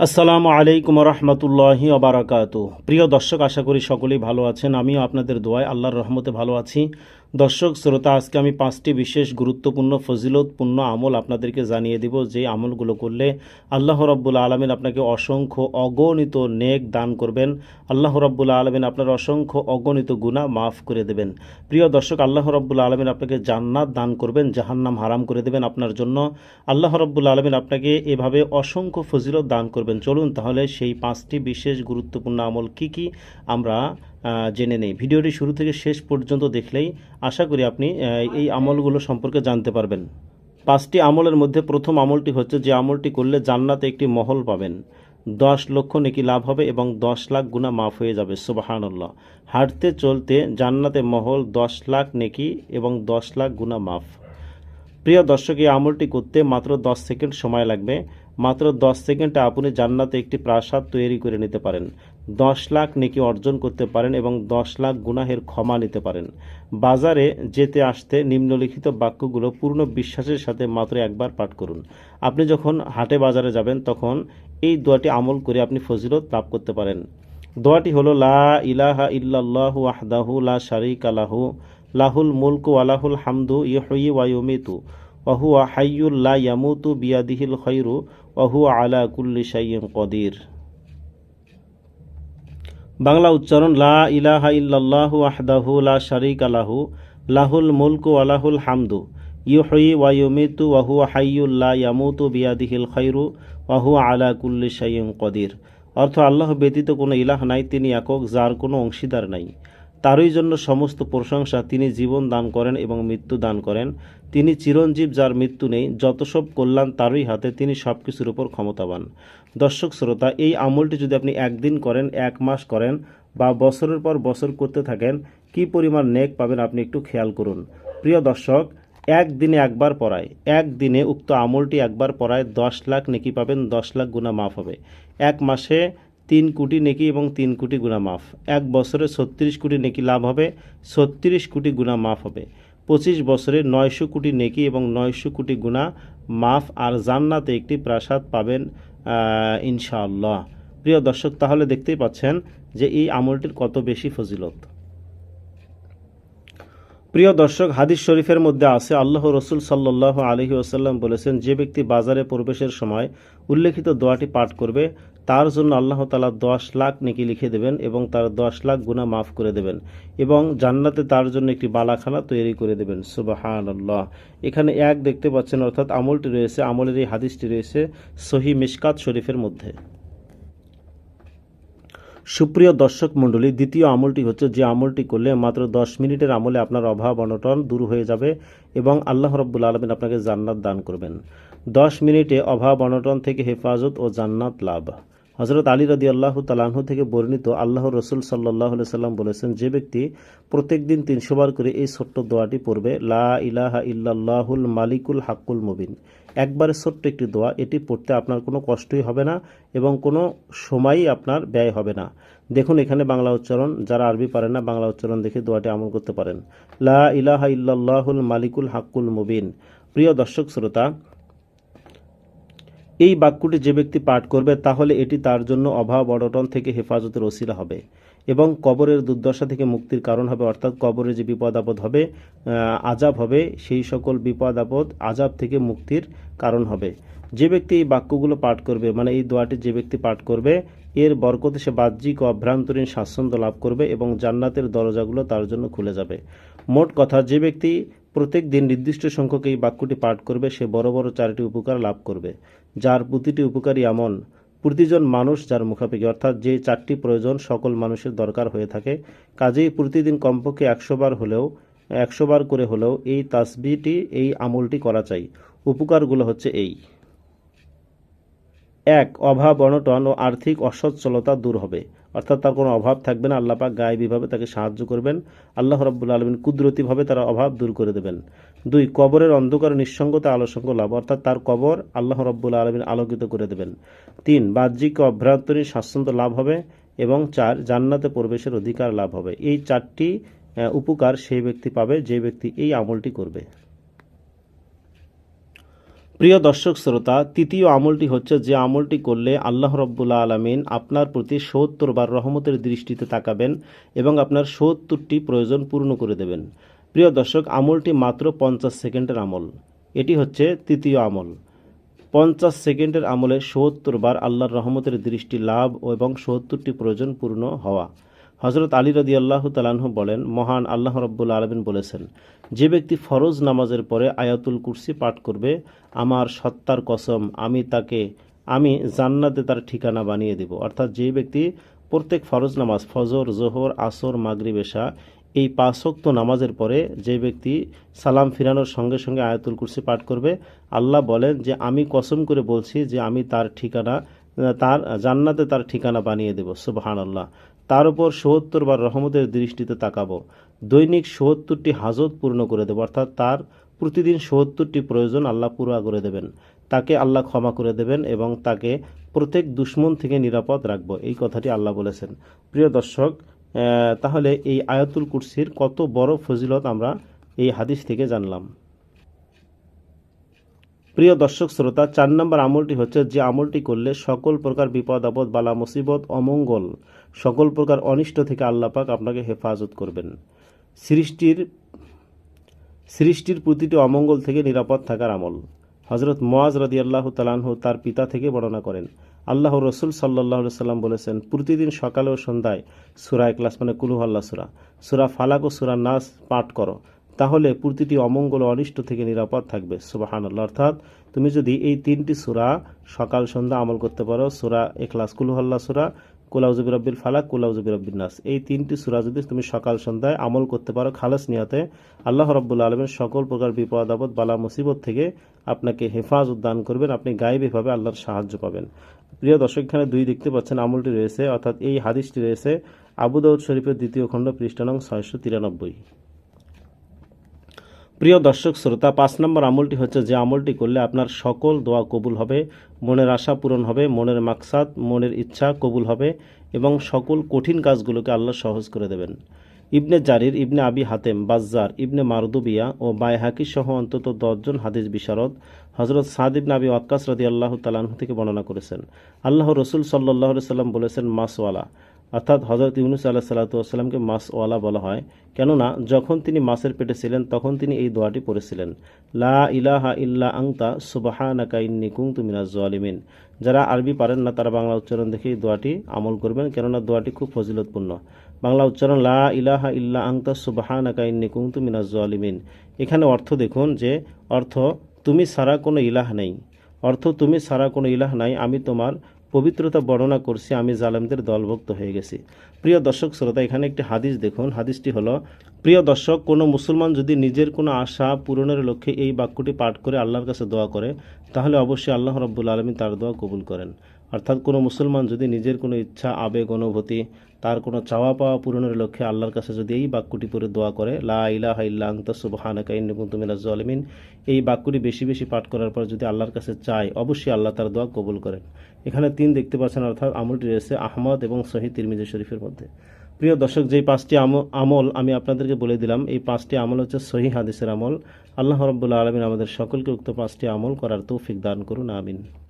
আসসালামু আলাইকুম রহমতুল্লাহি অবরাকাত প্রিয় দর্শক, আশা করি সকলেই ভালো আছেন। আমিও আপনাদের দোয়ায় আল্লাহর রহমতে ভালো আছি। দর্শক, শ্রোতা, আজকে আমি পাঁচটি বিশেষ গুরুত্বপূর্ণ, ফজিলতপূর্ণ আমল আপনাদেরকে জানিয়ে দিব। যে আমলগুলো করলে আল্লাহ রব্বুল আলমিন আপনাকে অসংখ্য অগণিত নেক দান করবেন। আল্লাহ রব্বুল আলমিন আপনার অসংখ্য অগণিত গুণা মাফ করে দেবেন। প্রিয় দর্শক, আল্লাহ রব্বুল আলমিন আপনাকে জান্নাত দান করবেন, জাহান্নাম হারাম করে দেবেন আপনার জন্য। আল্লাহ রব্বুল আলমিন আপনাকে এভাবে অসংখ্য ফজিলত দান করবেন। চলুন তাহলে সেই পাঁচটি বিশেষ গুরুত্বপূর্ণ আমল কি কি? আমরা জেনে নেই। ভিডিওটি শুরু থেকে শেষ পর্যন্ত দেখলেই আশা করি আপনি এই আমলগুলো সম্পর্কে জানতে পারবেন। পাঁচটি আমলের মধ্যে প্রথম আমলটি হচ্ছে যে আমলটি করলে জান্নাতে একটি মহল পাবেন। দশ লক্ষ নেকি লাভ হবে এবং দশ লাখ গুণা মাফ হয়ে যাবে, সুবাহানুল্লাহ। হাঁটতে চলতে জান্নাতে মহল দশ লাখ নেকি এবং দশ লাখ গুণা মাফ। প্রিয় দর্শক, এই আমলটি করতে মাত্র দশ সেকেন্ড সময় লাগবে। মাত্র দশ সেকেন্ডে আপনি জান্নাতে একটি প্রাসাদ তৈরি করে নিতে পারেন। দশ লাখ নেকি অর্জন করতে পারেন এবং দশ লাখ গুনাহের ক্ষমা নিতে পারেন। বাজারে যেতে আসতে নিম্নলিখিত বাক্যগুলো পূর্ণ বিশ্বাসের সাথে মাত্র একবার পাঠ করুন। আপনি যখন হাটে বাজারে যাবেন, তখন এই দোয়াটি আমল করে আপনি ফজিলত লাভ করতে পারেন। দোয়াটি হলো, লা ইলাহা ইল্লাল্লাহু ওয়াহদাহু লা শারীকা লাহু, লাহুল মুলকু ওয়ালাহুল হামদু ইহয়ি ওয়া ইউমিতু, ওয়া হুয়া হাইয়ুল লা ইয়ামুতু বিয়াদিহিল ওয়া হুয়া আলা কুল্লি কদির। বাংলা উচ্চারণ, লা ইলাহা ইল্লাল্লাহু আহদাহু লা শারীকা লাহু, লাহুল মুলকু আলাহুল হামদু, ইউহয়ি ওয়া ইউমিতু ওয়া হুয়া হাইয়ুল লা ইয়ামুতু বিয়াদিহিল খায়রু ওয়া হুয়া আলা কুল্লি শাইইন কদির। অর্থ আল্লাহ ব্যতীত কোনো ইলাহ নাই, তিনি একক, যার কোনো অংশীদার নাই। তারই জন্য সমস্ত প্রশংসা তিনি জীবন দান করেন এবং মৃত্যু দান করেন। তিনি চিরঞ্জীব যার মৃত্যু নেই, যত সব কল্যাণ তারই হাতে, তিনি সব কিছুর উপর ক্ষমতাবান। দর্শক শ্রোতা, এই আমলটি যদি আপনি একদিন করেন, এক মাস করেন বা বছরের পর বছর করতে থাকেন, কি পরিমাণ নেক পাবেন আপনি একটু খেয়াল করুন। প্রিয় দর্শক, একদিনে একবার পড়ায়, একদিনে উক্ত আমলটি একবার পড়ায় দশ লাখ নেকি পাবেন, দশ লাখ গুণা মাফ হবে। এক মাসে তিন কোটি নেকি এবং তিন কোটি গুণা মাফ। এক বছরে ছত্রিশ কোটি নেকি লাভ হবে, ছত্রিশ কোটি গুণা মাফ হবে। পঁচিশ বছরে নয়শো কোটি নেকি এবং নয়শো কোটি গুণা মাফ আর জান্নাতে একটি প্রাসাদ পাবেন ইনশাআল্লাহ। প্রিয় দর্শক, তাহলে দেখতেই পাচ্ছেন যে এই আমলটির কত বেশি ফজিলত। প্রিয় দর্শক, হাদিস শরীফের মধ্যে আছে, আল্লাহ রসুল সাল্লাহ আলহি ওসাল্লাম বলেছেন, যে ব্যক্তি বাজারে প্রবেশের সময় উল্লেখিত দোয়াটি পাঠ করবে তার জন্য আল্লাহ তালা দশ লাখ নেকি লিখে দেবেন এবং তার দশ লাখ গুণা মাফ করে দেবেন এবং জান্নাতে তার জন্য একটি বালাখানা তৈরি করে দেবেন। সুবাহান আল্লাহ এখানে এক দেখতে পাচ্ছেন, অর্থাৎ আমলটি রয়েছে, আমলের এই হাদিসটি রয়েছে সহি মিশকাত শরীফের মধ্যে। সুপ্রিয় দর্শক মণ্ডলী, দ্বিতীয় আমলটি হচ্ছে যে আমলটি করলে মাত্র দশ মিনিটের আমলে আপনার অভাব অনটন দূর হয়ে যাবে এবং আল্লাহ রব্বুল আলমিন আপনাকে জান্নাত দান করবেন। দশ মিনিটে অভাব অনটন থেকে হেফাজত ও জান্নাত লাভ। হজরত আলী রদি আল্লাহ তালাহ থেকে বর্ণিত আল্লাহ রসুল সাল্লাহ সাল্লাম বলেছেন, যে ব্যক্তি প্রত্যেক দিন তিনশো বার করে এই ছোট্ট দোয়াটি পড়বে, লা ইলাহা ইল্লাল্লাহুল মালিকুল হাক্কুল মুবিন। একবারে ছোট্ট একটি দোয়া, এটি পড়তে আপনার কোনো কষ্টই হবে না এবং কোনো সময়ই আপনার ব্যয় হবে না। দেখুন এখানে বাংলা উচ্চারণ, যারা আরবি পারেন না, বাংলা উচ্চারণ দেখে দোয়াটি আমল করতে পারেন। লা ইলাহা ইল্লাল্লাহুল মালিকুল হাক্কুল মুবিন। প্রিয় দর্শক, শ্রোতা এই বাক্যটি যে ব্যক্তি পাঠ করবে তাহলে এটি তার জন্য অভাব অনটন থেকে হেফাজতের ওসিলা হবে এবং কবরের দুর্দশা থেকে মুক্তির কারণ হবে, অর্থাৎ কবরে যে বিপদ আপদ হবে আজাব হবে, সেই সকল বিপদ আপদ, আজাব থেকে মুক্তির কারণ হবে। যে ব্যক্তি এই বাক্যগুলো পাঠ করবে মানে এই দোয়াটি যে ব্যক্তি পাঠ করবে, এর বরকতে সে বাহ্যিক ও অভ্রান্তরীণ স্বাচ্ছন্দ্য লাভ করবে এবং জান্নাতের দরজাগুলো তার জন্য খুলে যাবে। মোট কথা, যে ব্যক্তি প্রত্যেক দিন নির্দিষ্ট সংখ্যক এই বাক্যটি পাঠ করবে, সে বড় বড় চারটি উপকার লাভ করবে। যার প্রতিটি উপকারী এমন। প্রতিজন মানুষ যার মুখাপেক্ষি, অর্থাৎ যে চারটি প্রয়োজন সকল মানুষের দরকার হয়ে থাকে। কাজেই প্রতিদিন কমপক্ষে একশো বার হলেও, একশো বার করে হলেও এই তাসবিটি এই আমলটি করা চাই। উপকারগুলো হচ্ছে এই। এক, অভাব, অনটন ও আর্থিক অসচ্ছলতা দূর হবে। অর্থাৎ তার কোনো অভাব থাকবে না, আল্লাহ পাক গায়েবীভাবে তাকে সাহায্য করবেন, আল্লাহ রব্বুল আলমিন কুদরতিভাবে তার অভাব দূর করে দেবেন। দুই, কবরের অন্ধকার নিঃসঙ্গতা আলোসঙ্গ লাভ, অর্থাৎ তার কবর আল্লাহ রব্বুল আলমিন আলোকিত করে দেবেন। তিন, বাহ্যিক অভ্যন্তরীণ স্বাচ্ছন্দ্য লাভ হবে এবং চার, জান্নাতে প্রবেশের অধিকার লাভ হবে। এই চারটি উপকার সেই ব্যক্তি পাবে, যে ব্যক্তি এই আমলটি করবে। প্রিয় দর্শক শ্রোতা, তৃতীয় আমলটি হচ্ছে যে আমলটি করলে আল্লাহ রব্বুল্লা আলমিন আপনার প্রতি সত্তর বার রহমতের দৃষ্টিতে তাকাবেন এবং আপনার সত্তরটি প্রয়োজন পূর্ণ করে দেবেন। প্রিয় দর্শক, আমলটি মাত্র পঞ্চাশ সেকেন্ডের আমল। এটি হচ্ছে তৃতীয় আমল। পঞ্চাশ সেকেন্ডের আমলে সত্তর বার আল্লাহর রহমতের দৃষ্টি লাভ এবং সত্তরটি প্রয়োজন পূর্ণ হওয়া। হজরত আলী রদি আল্লাহ তালাহ বলেন, মহান আল্লাহ রব্বুল আলমিন বলেছেন, যে ব্যক্তি ফরজ নামাজের পরে আয়াতুল কুরসি পাঠ করবে, আমার সত্তার কসম, আমি তাকে, আমি জান্নাতে তার ঠিকানা বানিয়ে দেব। অর্থাৎ যে ব্যক্তি প্রত্যেক ফরজ নামাজ, ফজর, জোহর, আসর, মাগরিব, এশা, এই পাঁচক্ত নামাজের পরে যে ব্যক্তি সালাম ফিরানোর সঙ্গে সঙ্গে আয়াতুল কুরসি পাঠ করবে, আল্লাহ বলেন যে, আমি কসম করে বলছি যে, আমি তার ঠিকানা, তার জান্নাতে তার ঠিকানা বানিয়ে দেব। সুবাহান আল্লাহ তার উপর সত্তর বার রহমতের দৃষ্টিতে তাকাবো। দৈনিক সত্তরটি হাজত পূর্ণ করে দেবো, অর্থাৎ তার প্রতিদিন সত্তরটি প্রয়োজন আল্লাহ পুরা করে দেবেন। তাকে আল্লাহ ক্ষমা করে দেবেন এবং তাকে প্রত্যেক দুশ্মন থেকে নিরাপদ রাখব, এই কথাটি আল্লাহ বলেছেন। প্রিয় দর্শক তাহলে এই আয়াতুল কুরসির কত বড় ফজিলত আমরা এই হাদিস থেকে জানলাম। প্রিয় দর্শক শ্রোতা, চার নম্বর আমলটি হচ্ছে যে আমলটি করলে সকল প্রকার বিপদ, আপদ, বালা, মুসিবত, অমঙ্গল সকল প্রকার অনিষ্ট থেকে আল্লাহ পাক আপনাকে হেফাজত করবেন। সৃষ্টির সৃষ্টির প্রতিটি অমঙ্গল থেকে নিরাপদ থাকার আমল। হজরত মোয়াজ রাদি আল্লাহ তালানহু তার পিতা থেকে বর্ণনা করেন আল্লাহ রসুল সাল্লাহ সাল্লাম বলেছেন, প্রতিদিন সকালে ও সন্ধ্যায় সুরা একলাস মানে কুলু আল্লাহ সুরা সুরা ফালাক ও সুরা নাস পাঠ করো। তাহলে প্রতিটি অমঙ্গল অনিষ্ট থেকে নিরাপদ থাকবে। সুবাহান আল্লাহ অর্থাৎ তুমি যদি এই তিনটি সুরা সকাল, সন্ধ্যা আমল করতে পারো, সুরা এখলাস কুলুহাল্লা সুরা কুলাউজুবিরব্বিল ফালাক কুলাউজুবিরব্বিন নাস। এই তিনটি সুরা যদি তুমি সকাল, সন্ধ্যায় আমল করতে পারো খালাস নিয়াতে, আল্লাহ রব্বুল আলমের সকল প্রকার বিপদ, আপদ, বালা, মুসিবত থেকে আপনাকে হেফাজত দান করবেন, আপনি গায়েবীভাবে আল্লাহর সাহায্য পাবেন। প্রিয় দর্শক, এখানে দুই দেখতে পাচ্ছেন আমলটি রয়েছে, অর্থাৎ এই হাদিসটি রয়েছে আবু দাউদ শরীফের দ্বিতীয় খণ্ড পৃষ্ঠানং ছয়শো তিরানব্বই। প্রিয় দর্শক, শ্রোতা, পাঁচ নম্বর আমলটি হচ্ছে যে আমলটি করলে আপনার সকল দোয়া কবুল হবে, মনের আশা পূরণ হবে, মনের মাকসাদ, মনের ইচ্ছা কবুল হবে এবং সকল কঠিন কাজগুলোকে আল্লাহ সহজ করে দেবেন। ইবনে জারির, ইবনে আবি হাতেম, বাজ্জার, ইবনে মারদুবিয়া ও বায়হাকি সহ অন্তত দশজন হাদিস বিশারদ হজরত সাদ ইবনে আবি ওয়াক্কাস রদি আল্লাহ তালাহ থেকে বর্ণনা করেছেন। আল্লাহ রসুল সাল্লাহ সাল্লাম বলেছেন, মাসওয়ালা অর্থাৎ হজরত ইউনুস আল্লাহ সাল্লাতামকে মাসওয়ালা বলা হয়। কেননা, যখন তিনি মাসের পেটে ছিলেন, তখন তিনি এই দোয়াটি পড়েছিলেন। লা ইলাহা ইল্লা আংতা সুবাহানাকা ইন্নি কুংতু মিনাজ জালিমিন। যারা আরবি পারেন না, তারা বাংলা উচ্চারণ দেখে এই দোয়াটি আমল করবেন, কেননা দোয়াটি খুব ফজিলতপূর্ণ। বাংলা উচ্চারণ লা ইলাহা ইল্লা আংতা সুবাহানাকা ইন্নি কুংতু মিনাজ জালিমিন। এখানে অর্থ দেখুন যে, অর্থ, তুমি সারা কোনো ইলাহ নেই। অর্থ, তুমি সারা কোনো ইলাহ নাই, আমি তোমার পবিত্রতা বর্ণনা করছি আমি জালেমদের দলভুক্ত হয়ে গেছি। প্রিয় দর্শক শ্রোতা, এখানে একটি হাদিস দেখুন। হাদিসটি হলো, প্রিয় দর্শক, কোনো মুসলমান যদি নিজের কোনো আশা পূরণের লক্ষ্যে এই বাক্যটি পাঠ করে আল্লাহর কাছে দোয়া করে, তাহলে অবশ্যই আল্লাহ রব্বুল আলমী তার দোয়া কবুল করেন। অর্থাৎ কোনো মুসলমান যদি নিজের কোনো ইচ্ছা, আবেগ, অনুভূতি, তার কোনো চাওয়া পাওয়া পূরণের লক্ষ্যে আল্লাহর কাছে যদি এই বাক্যটি পরে দোয়া করে, লা ইলাহা জালিমিন, এই বাক্যটি বেশি বেশি পাঠ করার পর যদি আল্লাহর কাছে চায়, অবশ্যই আল্লাহ তার দোয়া কবুল করেন। এখানে তিন দেখতে পাচ্ছেন, অর্থাৎ আমলটি রয়েছে আহমদ এবং শহীদ তিরমিজি শরীফের মধ্যে। প্রিয় দর্শক, যেই পাঁচটি আম- আমল আমি আপনাদেরকে বলে দিলাম, এই পাঁচটি আমল হচ্ছে সহি হাদিসের আমল। আল্লাহ রব্বুল্লা আলমিন আমাদের সকলকে উক্ত পাঁচটি আমল করার তৌফিক দান করুন, আমিন।